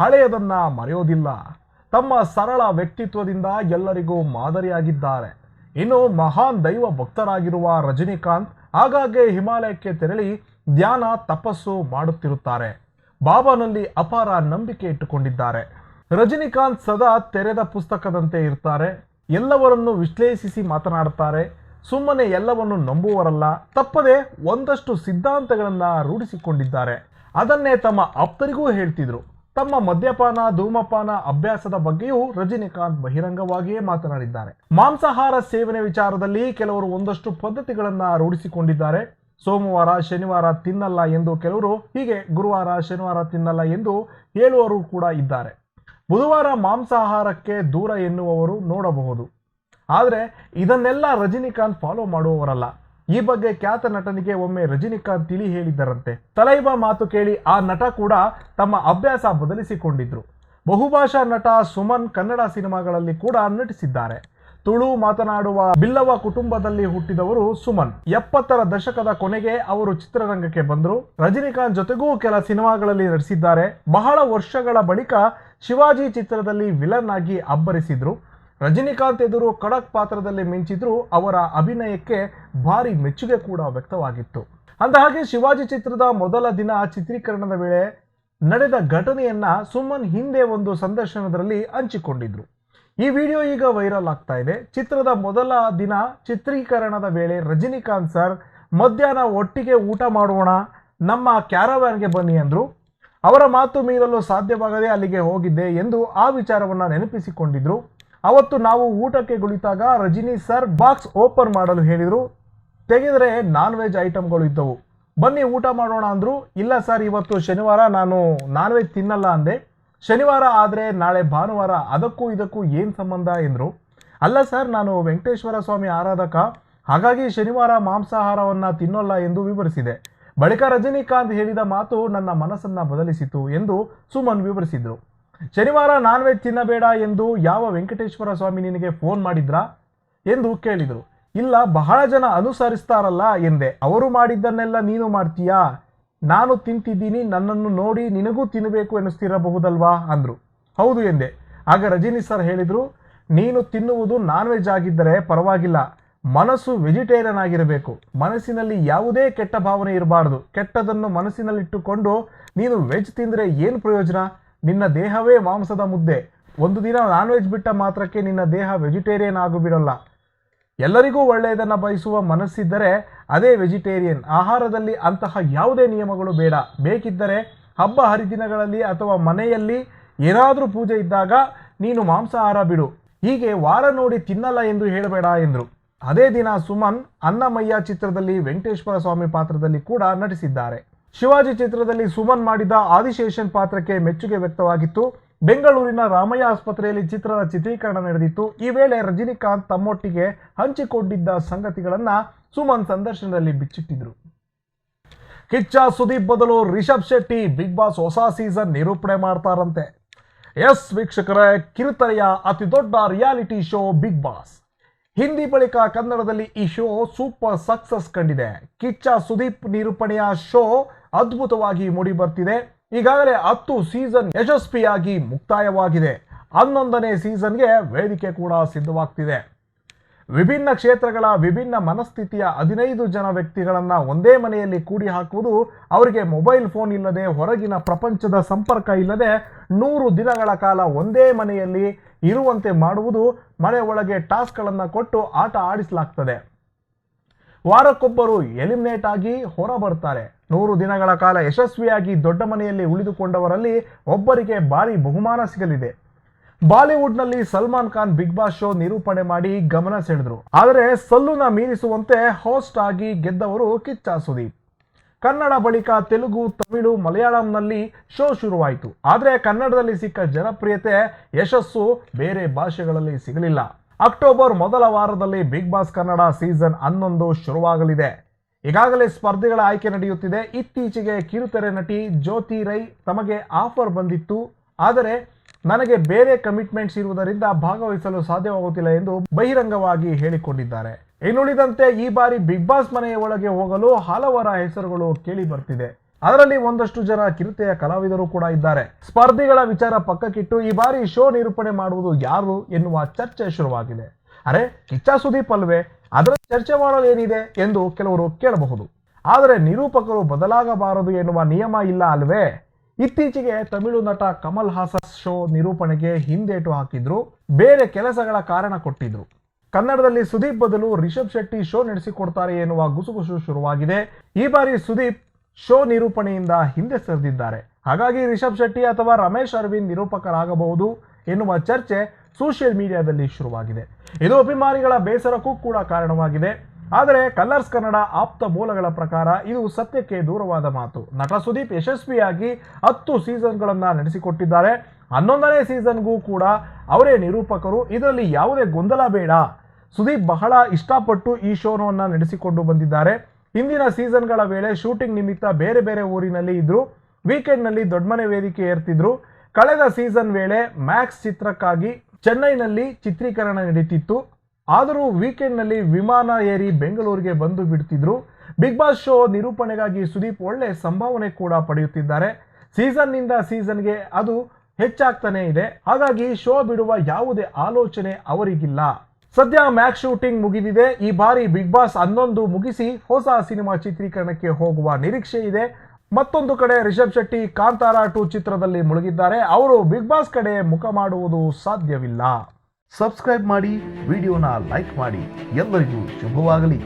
ಹಳೆಯದನ್ನ ಮರೆಯೋದಿಲ್ಲ. ತಮ್ಮ ಸರಳ ವ್ಯಕ್ತಿತ್ವದಿಂದ ಎಲ್ಲರಿಗೂ ಮಾದರಿಯಾಗಿದ್ದಾರೆ. ಇನ್ನು ಮಹಾನ್ ದೈವ ಭಕ್ತರಾಗಿರುವ ರಜನಿಕಾಂತ್ ಆಗಾಗ್ಗೆ ಹಿಮಾಲಯಕ್ಕೆ ತೆರಳಿ ಧ್ಯಾನ, ತಪಸ್ಸು ಮಾಡುತ್ತಿರುತ್ತಾರೆ. ಬಾಬಾನಲ್ಲಿ ಅಪಾರ ನಂಬಿಕೆ ಇಟ್ಟುಕೊಂಡಿದ್ದಾರೆ. ರಜನಿಕಾಂತ್ ಸದಾ ತೆರೆದ ಪುಸ್ತಕದಂತೆ ಇರ್ತಾರೆ. ಎಲ್ಲವರನ್ನು ವಿಶ್ಲೇಷಿಸಿ ಮಾತನಾಡುತ್ತಾರೆ. ಸುಮ್ಮನೆ ಎಲ್ಲವನ್ನು ನಂಬುವರಲ್ಲ ತಪ್ಪದೆ ಒಂದಷ್ಟು ಸಿದ್ಧಾಂತಗಳನ್ನ ರೂಢಿಸಿಕೊಂಡಿದ್ದಾರೆ. ಅದನ್ನೇ ತಮ್ಮ ಆಪ್ತರಿಗೂ ಹೇಳ್ತಿದ್ರು. ತಮ್ಮ ಮದ್ಯಪಾನ, ಧೂಮಪಾನ ಅಭ್ಯಾಸದ ಬಗ್ಗೆಯೂ ರಜನಿಕಾಂತ್ ಬಹಿರಂಗವಾಗಿಯೇ ಮಾತನಾಡಿದ್ದಾರೆ. ಮಾಂಸಾಹಾರ ಸೇವನೆ ವಿಚಾರದಲ್ಲಿ ಕೆಲವರು ಒಂದಷ್ಟು ಪದ್ಧತಿಗಳನ್ನ ರೂಢಿಸಿಕೊಂಡಿದ್ದಾರೆ. ಸೋಮವಾರ, ಶನಿವಾರ ತಿನ್ನಲ್ಲ ಎಂದು ಕೆಲವರು, ಹೀಗೆ ಗುರುವಾರ, ಶನಿವಾರ ತಿನ್ನಲ್ಲ ಎಂದು ಹೇಳುವವರು ಕೂಡ ಇದ್ದಾರೆ. ಬುಧವಾರ ಮಾಂಸಾಹಾರಕ್ಕೆ ದೂರ ಎನ್ನುವವರು ನೋಡಬಹುದು. ಆದರೆ ಇದನ್ನೆಲ್ಲ ರಜನಿಕಾಂತ್ ಫಾಲೋ ಮಾಡುವವರಲ್ಲ. ಈ ಬಗ್ಗೆ ಖ್ಯಾತ ನಟನಿಗೆ ಒಮ್ಮೆ ರಜನಿಕಾಂತ್ ತಿಳಿ ಹೇಳಿದ್ದರಂತೆ. ತಲೈವ ಮಾತು ಕೇಳಿ ಆ ನಟ ಕೂಡ ತಮ್ಮ ಅಭ್ಯಾಸ ಬದಲಿಸಿಕೊಂಡಿದ್ರು. ಬಹುಭಾಷಾ ನಟ ಸುಮನ್ ಕನ್ನಡ ಸಿನಿಮಾಗಳಲ್ಲಿ ಕೂಡ ನಟಿಸಿದ್ದಾರೆ. ತುಳು ಮಾತನಾಡುವ ಬಿಲ್ಲವ ಕುಟುಂಬದಲ್ಲಿ ಹುಟ್ಟಿದವರು ಸುಮನ್. ಎಪ್ಪತ್ತರ ದಶಕದ ಕೊನೆಗೆ ಅವರು ಚಿತ್ರರಂಗಕ್ಕೆ ಬಂದರು. ರಜನಿಕಾಂತ್ ಜೊತೆಗೂ ಕೆಲ ಸಿನಿಮಾಗಳಲ್ಲಿ ನಟಿಸಿದ್ದಾರೆ. ಬಹಳ ವರ್ಷಗಳ ಬಳಿಕ ಶಿವಾಜಿ ಚಿತ್ರದಲ್ಲಿ ವಿಲನ್ ಆಗಿ ಅಬ್ಬರಿಸಿದ್ರು. ರಜನಿಕಾಂತ್ ಎದುರು ಖಡಕ್ ಪಾತ್ರದಲ್ಲಿ ಮಿಂಚಿದ್ರು ಅವರ ಅಭಿನಯಕ್ಕೆ ಭಾರಿ ಮೆಚ್ಚುಗೆ ಕೂಡ ವ್ಯಕ್ತವಾಗಿತ್ತು. ಅಂದಹಾಗೆ ಶಿವಾಜಿ ಚಿತ್ರದ ಮೊದಲ ದಿನ ಚಿತ್ರೀಕರಣದ ವೇಳೆ ನಡೆದ ಘಟನೆಯನ್ನ ಸುಮ್ಮನ್ ಹಿಂದೆ ಒಂದು ಸಂದರ್ಶನದಲ್ಲಿ ಹಂಚಿಕೊಂಡಿದ್ರು. ಈ ವಿಡಿಯೋ ಈಗ ವೈರಲ್ ಆಗ್ತಾ ಇದೆ. ಚಿತ್ರದ ಮೊದಲ ದಿನ ಚಿತ್ರೀಕರಣದ ವೇಳೆ ರಜನಿಕಾಂತ್ ಸರ್, ಮಧ್ಯಾಹ್ನ ಒಟ್ಟಿಗೆ ಊಟ ಮಾಡೋಣ, ನಮ್ಮ ಕ್ಯಾರವ್ಯಾನ್ಗೆ ಬನ್ನಿ ಅಂದ್ರು. ಅವರ ಮಾತು ಮೀರಲು ಸಾಧ್ಯವಾಗದೆ ಅಲ್ಲಿಗೆ ಹೋಗಿದ್ದೆ ಎಂದು ಆ ವಿಚಾರವನ್ನ ನೆನಪಿಸಿಕೊಂಡಿದ್ರು. ಅವತ್ತು ನಾವು ಊಟಕ್ಕೆ ಕುಳಿತಾಗ ರಜಿನಿ ಸರ್ ಬಾಕ್ಸ್ ಓಪನ್ ಮಾಡಲು ಹೇಳಿದರು. ತೆಗೆದರೆ ನಾನ್ ವೆಜ್ ಐಟಮ್ಗಳು ಇದ್ದವು. ಬನ್ನಿ ಊಟ ಮಾಡೋಣ ಅಂದರು. ಇಲ್ಲ ಸರ್, ಇವತ್ತು ಶನಿವಾರ ನಾನು ನಾನ್ ವೆಜ್ ತಿನ್ನಲ್ಲ ಅಂದೆ. ಶನಿವಾರ ಆದರೆ ನಾಳೆ ಭಾನುವಾರ ಅದಕ್ಕೂ ಇದಕ್ಕೂ ಏನು ಸಂಬಂಧ ಎಂದರು. ಅಲ್ಲ ಸರ್, ನಾನು ವೆಂಕಟೇಶ್ವರ ಸ್ವಾಮಿ ಆರಾಧಕ. ಹಾಗಾಗಿ ಶನಿವಾರ ಮಾಂಸಾಹಾರವನ್ನು ತಿನ್ನೋಲ್ಲ ಎಂದು ವಿವರಿಸಿದೆ. ಬಳಿಕ ರಜನಿಕಾಂತ್ ಹೇಳಿದ ಮಾತು ನನ್ನ ಮನಸ್ಸನ್ನು ಬದಲಿಸಿತು ಎಂದು ಸುಮನ್ ವಿವರಿಸಿದರು. ಶನಿವಾರ ನಾನ್ ವೆಜ್ ತಿನ್ನಬೇಡ ಎಂದು ಯಾವ ವೆಂಕಟೇಶ್ವರ ಸ್ವಾಮಿ ನಿನಗೆ ಫೋನ್ ಮಾಡಿದ್ರಾ? ಎಂದು ಕೇಳಿದರು. ಇಲ್ಲ, ಬಹಳ ಜನ ಅನುಸರಿಸ್ತಾರಲ್ಲ ಎಂದೆ. ಅವರು ಮಾಡಿದ್ದನ್ನೆಲ್ಲ ನೀನು ಮಾಡ್ತೀಯಾ? ನಾನು ತಿಂತಿದ್ದೀನಿ, ನನ್ನನ್ನು ನೋಡಿ ನಿನಗೂ ತಿನ್ನಬೇಕು ಎನಿಸ್ತಿರಬಹುದಲ್ವಾ? ಅಂದರು. ಹೌದು ಎಂದೆ. ಆಗ ರಜನಿ ಸರ್ ಹೇಳಿದರು, ನೀನು ತಿನ್ನುವುದು ನಾನ್ ವೆಜ್ ಆಗಿದ್ದರೆ ಪರವಾಗಿಲ್ಲ. ಮನಸ್ಸು ವೆಜಿಟೇರಿಯನ್ ಆಗಿರಬೇಕು. ಮನಸ್ಸಿನಲ್ಲಿ ಯಾವುದೇ ಕೆಟ್ಟ ಭಾವನೆ ಇರಬಾರ್ದು. ಕೆಟ್ಟದನ್ನು ಮನಸ್ಸಿನಲ್ಲಿಟ್ಟುಕೊಂಡು ನೀನು ವೆಜ್ ತಿಂದರೆ ಏನು ಪ್ರಯೋಜನ? ನಿನ್ನ ದೇಹವೇ ಮಾಂಸದ ಮುದ್ದೆ. ಒಂದು ದಿನ ನಾನ್ ವೆಜ್ ಬಿಟ್ಟ ಮಾತ್ರಕ್ಕೆ ನಿನ್ನ ದೇಹ ವೆಜಿಟೇರಿಯನ್ ಆಗುಬಿಡಲ್ಲ. ಎಲ್ಲರಿಗೂ ಒಳ್ಳೆಯದನ್ನು ಬಯಸುವ ಮನಸ್ಸಿದ್ದರೆ ಅದೇ ವೆಜಿಟೇರಿಯನ್ ಆಹಾರದಲ್ಲಿ ಅಂತಹ ಯಾವುದೇ ನಿಯಮಗಳು ಬೇಡ. ಬೇಕಿದ್ದರೆ ಹಬ್ಬ ಹರಿದಿನಗಳಲ್ಲಿ ಅಥವಾ ಮನೆಯಲ್ಲಿ ಏನಾದರೂ ಪೂಜೆ ಇದ್ದಾಗ ನೀನು ಮಾಂಸಾಹಾರ ಬಿಡು. ಹೀಗೆ ವಾರ ನೋಡಿ ತಿನ್ನಲ್ಲ ಎಂದು ಹೇಳಬೇಡ ಎಂದರು. ಅದೇ ದಿನ ಸುಮನ್ ಅನ್ನಮಯ್ಯ ಚಿತ್ರದಲ್ಲಿ ವೆಂಕಟೇಶ್ವರ ಸ್ವಾಮಿ ಪಾತ್ರದಲ್ಲಿ ಕೂಡ ನಟಿಸಿದ್ದಾರೆ. ಶಿವಾಜಿ ಚಿತ್ರದಲ್ಲಿ ಸುಮನ್ ಮಾಡಿದ ಆದಿಶೇಷನ್ ಪಾತ್ರಕ್ಕೆ ಮೆಚ್ಚುಗೆ ವ್ಯಕ್ತವಾಗಿತ್ತು. ಬೆಂಗಳೂರಿನ ರಾಮಯ್ಯ ಆಸ್ಪತ್ರೆಯಲ್ಲಿ ಚಿತ್ರದ ಚಿತ್ರೀಕರಣ ನಡೆದಿತ್ತು. ಈ ವೇಳೆ ರಜನಿಕಾಂತ್ ತಮ್ಮೊಟ್ಟಿಗೆ ಹಂಚಿಕೊಂಡಿದ್ದ ಸಂಗತಿಗಳನ್ನು ಸುಮನ್ ಸಂದರ್ಶನದಲ್ಲಿ ಬಿಚ್ಚಿಟ್ಟಿದ್ರು. ಕಿಚ್ಚ, ಸುದೀಪ್ ಬದಲು ರಿಷಬ್ ಶೆಟ್ಟಿ ಬಿಗ್ ಬಾಸ್ ಹೊಸ ಸೀಸನ್ ನಿರೂಪಣೆ ಮಾಡ್ತಾರಂತೆ. ಎಸ್ ವೀಕ್ಷಕರೇ, ಕಿರುತೆರೆಯ ಅತಿ ದೊಡ್ಡ reality show big boss. Hindi ಬಳಿಕ ಕನ್ನಡದಲ್ಲಿ ಈ ಶೋ ಸೂಪರ್ ಸಕ್ಸಸ್ ಕಂಡಿದೆ. ಕಿಚ್ಚ, ಸುದೀಪ್ ನಿರೂಪಣೆಯ ಶೋ ಅದ್ಭುತವಾಗಿ ಮೂಡಿ ಬರ್ತಿದೆ ಈಗಾಗಲೇ ಹತ್ತು ಸೀಸನ್ ಯಶಸ್ವಿಯಾಗಿ ಮುಕ್ತಾಯವಾಗಿದೆ. ಹನ್ನೊಂದನೇ ಸೀಸನ್ಗೆ ವೇದಿಕೆ ಕೂಡ ಸಿದ್ಧವಾಗ್ತಿದೆ. ವಿಭಿನ್ನ ಕ್ಷೇತ್ರಗಳ ವಿಭಿನ್ನ ಮನಸ್ಥಿತಿಯ ಹದಿನೈದು ಜನ ವ್ಯಕ್ತಿಗಳನ್ನು ಒಂದೇ ಮನೆಯಲ್ಲಿ ಕೂಡಿ ಹಾಕುವುದು ಅವರಿಗೆ ಮೊಬೈಲ್ ಫೋನ್ ಇಲ್ಲದೆ ಹೊರಗಿನ ಪ್ರಪಂಚದ ಸಂಪರ್ಕ ಇಲ್ಲದೆ ನೂರು ದಿನಗಳ ಕಾಲ ಒಂದೇ ಮನೆಯಲ್ಲಿ ಇರುವಂತೆ ಮಾಡುವುದು ಮನೆ ಒಳಗೆ ಟಾಸ್ಕ್ಗಳನ್ನು ಕೊಟ್ಟು ಆಟ ಆಡಿಸಲಾಗ್ತದೆ. ವಾರಕ್ಕೊಬ್ಬರು ಎಲಿಮಿನೇಟ್ ಆಗಿ ಹೊರ ಬರ್ತಾರೆ ನೂರು ದಿನಗಳ ಕಾಲ ಯಶಸ್ವಿಯಾಗಿ ದೊಡ್ಡ ಮನೆಯಲ್ಲಿ ಉಳಿದುಕೊಂಡವರಲ್ಲಿ ಒಬ್ಬರಿಗೆ ಭಾರಿ ಬಹುಮಾನ ಸಿಗಲಿದೆ. ಬಾಲಿವುಡ್ನಲ್ಲಿ Salman Khan big boss show ನಿರೂಪಣೆ ಮಾಡಿ ಗಮನ ಸೆಳೆದರು. ಆದರೆ ಸಲ್ಲುನ ಮೀರಿಸುವಂತೆ ಹೋಸ್ಟ್ ಆಗಿ ಗೆದ್ದವರು ಕಿಚ್ಚ ಸುದೀಪ್. ಕನ್ನಡ ಬಳಿಕ ತೆಲುಗು, ತಮಿಳು, ಮಲಯಾಳಂನಲ್ಲಿ ಶೋ ಶುರುವಾಯಿತು. ಆದರೆ ಕನ್ನಡದಲ್ಲಿ ಸಿಕ್ಕ ಜನಪ್ರಿಯತೆ, ಯಶಸ್ಸು ಬೇರೆ ಭಾಷೆಗಳಲ್ಲಿ ಸಿಗಲಿಲ್ಲ. ಅಕ್ಟೋಬರ್ ಮೊದಲ ವಾರದಲ್ಲಿ ಬಿಗ್ ಬಾಸ್ ಕನ್ನಡ ಸೀಸನ್ ಹನ್ನೊಂದು ಶುರುವಾಗಲಿದೆ. ಈಗಾಗಲೇ ಸ್ಪರ್ಧೆಗಳ ಆಯ್ಕೆ ನಡೆಯುತ್ತಿದೆ. ಇತ್ತೀಚೆಗೆ ಕಿರುತೆರೆ ನಟಿ ಜ್ಯೋತಿ ರೈ ತಮಗೆ ಆಫರ್ ಬಂದಿತ್ತು. ಆದರೆ ನನಗೆ ಬೇರೆ ಕಮಿಟ್ಮೆಂಟ್ಸ್ ಇರುವುದರಿಂದ ಭಾಗವಹಿಸಲು ಸಾಧ್ಯವಾಗುತ್ತಿಲ್ಲ ಎಂದು ಬಹಿರಂಗವಾಗಿ ಹೇಳಿಕೊಂಡಿದ್ದಾರೆ. ಇನ್ನುಳಿದಂತೆ ಈ ಬಾರಿ ಬಿಗ್ ಬಾಸ್ ಮನೆಯ ಒಳಗೆ ಹೋಗಲು ಹಲವರ ಹೆಸರುಗಳು ಕೇಳಿ ಬರ್ತಿದೆ. ಅದರಲ್ಲಿ ಒಂದಷ್ಟು ಜನ ಕಿರುತೆಯ ಕಲಾವಿದರು ಕೂಡ ಇದ್ದಾರೆ. ಸ್ಪರ್ಧಿಗಳ ವಿಚಾರ ಪಕ್ಕಕ್ಕಿಟ್ಟು ಈ ಬಾರಿ ಶೋ ನಿರೂಪಣೆ ಮಾಡುವುದು ಯಾರು ಎನ್ನುವ ಚರ್ಚೆ ಶುರುವಾಗಿದೆ. ಅರೆ ಕಿಚ್ಚ ಸುದೀಪ್ ಅಲ್ವೇ? ಅದರ ಚರ್ಚೆ ಮಾಡಲು ಏನಿದೆ ಎಂದು ಕೆಲವರು ಕೇಳಬಹುದು. ಆದರೆ ನಿರೂಪಕರು ಬದಲಾಗಬಾರದು ಎನ್ನುವ ನಿಯಮ ಇಲ್ಲ ಅಲ್ವೇ? ಇತ್ತೀಚೆಗೆ ತಮಿಳು ನಟ ಕಮಲ್ ಹಾಸನ್ ಶೋ ನಿರೂಪಣೆಗೆ ಹಿಂದೇಟು ಹಾಕಿದ್ರು, ಬೇರೆ ಕೆಲಸಗಳ ಕಾರಣ ಕೊಟ್ಟಿದ್ರು. ಕನ್ನಡದಲ್ಲಿ ಸುದೀಪ್ ಬದಲು ರಿಷಬ್ ಶೆಟ್ಟಿ ಶೋ ನಡೆಸಿಕೊಡ್ತಾರೆ ಎನ್ನುವ ಗುಸುಗುಸು ಶುರುವಾಗಿದೆ. ಈ ಬಾರಿ ಸುದೀಪ್ ಶೋ ನಿರೂಪಣೆಯಿಂದ ಹಿಂದೆ ಸರಿದಿದ್ದಾರೆ. ಹಾಗಾಗಿ ರಿಷಬ್ ಶೆಟ್ಟಿ ಅಥವಾ ರಮೇಶ್ ಅರವಿಂದ್ ನಿರೂಪಕರಾಗಬಹುದು. ಎನ್ನುವ ಚರ್ಚೆ ಸೋಷಿಯಲ್ ಮೀಡಿಯಾದಲ್ಲಿ ಶುರುವಾಗಿದೆ. ಇದು ಅಭಿಮಾನಿಗಳ ಬೇಸರಕ್ಕೂ ಕೂಡ ಕಾರಣವಾಗಿದೆ. ಆದರೆ ಕಲರ್ಸ್ ಕನ್ನಡ ಆಪ್ತ ಮೂಲಗಳ ಪ್ರಕಾರ ಇದು ಸತ್ಯಕ್ಕೆ ದೂರವಾದ ಮಾತು. ನಟ ಸುದೀಪ್ ಯಶಸ್ವಿಯಾಗಿ ಹತ್ತು ಸೀಸನ್ಗಳನ್ನು ನಡೆಸಿಕೊಟ್ಟಿದ್ದಾರೆ. ಹನ್ನೊಂದನೇ ಸೀಸನ್ಗೂ ಕೂಡ ಅವರೇ ನಿರೂಪಕರು. ಇದರಲ್ಲಿ ಯಾವುದೇ ಗೊಂದಲ ಬೇಡ. ಸುದೀಪ್ ಬಹಳ ಇಷ್ಟಪಟ್ಟು ಈ ಶೋನವನ್ನು ನಡೆಸಿಕೊಂಡು ಬಂದಿದ್ದಾರೆ. ಹಿಂದಿನ ಸೀಸನ್ಗಳ ವೇಳೆ ಶೂಟಿಂಗ್ ನಿಮಿತ್ತ ಬೇರೆ ಬೇರೆ ಊರಿನಲ್ಲಿ ಇದ್ದರು ವೀಕೆಂಡ್ನಲ್ಲಿ ದೊಡ್ಡಮನೆ ವೇದಿಕೆ ಏರ್ತಿದ್ರು. ಕಳೆದ ಸೀಸನ್ ವೇಳೆ ಮ್ಯಾಕ್ಸ್ ಚಿತ್ರಕ್ಕಾಗಿ ಚೆನ್ನೈನಲ್ಲಿ ಚಿತ್ರೀಕರಣ ನಡೀತಿತ್ತು. ಆದರೂ ವೀಕೆಂಡ್ನಲ್ಲಿ ವಿಮಾನ ಏರಿ ಬೆಂಗಳೂರಿಗೆ ಬಂದು ಬಿಡ್ತಿದ್ರು. ಬಿಗ್ ಬಾಸ್ ಶೋ ನಿರೂಪಣೆಗಾಗಿ ಸುದೀಪ್ ಒಳ್ಳೆ ಸಂಭಾವನೆ ಕೂಡ ಪಡೆಯುತ್ತಿದ್ದಾರೆ. ಸೀಸನ್ನಿಂದ ಸೀಸನ್ಗೆ ಅದು ಹೆಚ್ಚಾಗ್ತಾನೆ ಇದೆ. ಹಾಗಾಗಿ ಶೋ ಬಿಡುವ ಯಾವುದೇ ಆಲೋಚನೆ ಅವರಿಗಿಲ್ಲ. ಸದ್ಯ ಮ್ಯಾಕ್ ಶೂಟಿಂಗ್ ಮುಗಿದಿದೆ. ಈ ಬಾರಿ ಬಿಗ್ ಬಾಸ್ ಹನ್ನೊಂದು ಮುಗಿಸಿ ಹೊಸ ಸಿನಿಮಾ ಚಿತ್ರೀಕರಣಕ್ಕೆ ಹೋಗುವ ನಿರೀಕ್ಷೆ ಇದೆ. ಮತ್ತೊಂದು ಕಡೆ ರಿಷಬ್ ಶೆಟ್ಟಿ ಕಾಂತಾರ ಟು ಚಿತ್ರದಲ್ಲಿ ಮುಳುಗಿದ್ದಾರೆ. ಅವರು ಬಿಗ್ ಬಾಸ್ ಕಡೆ ಮುಖ ಮಾಡುವುದು ಸಾಧ್ಯವಿಲ್ಲ. ಸಬ್ಸ್ಕ್ರೈಬ್ ಮಾಡಿ, ವಿಡಿಯೋನ ಲೈಕ್ ಮಾಡಿ. ಎಲ್ಲರಿಗೂ ಶುಭವಾಗಲಿ.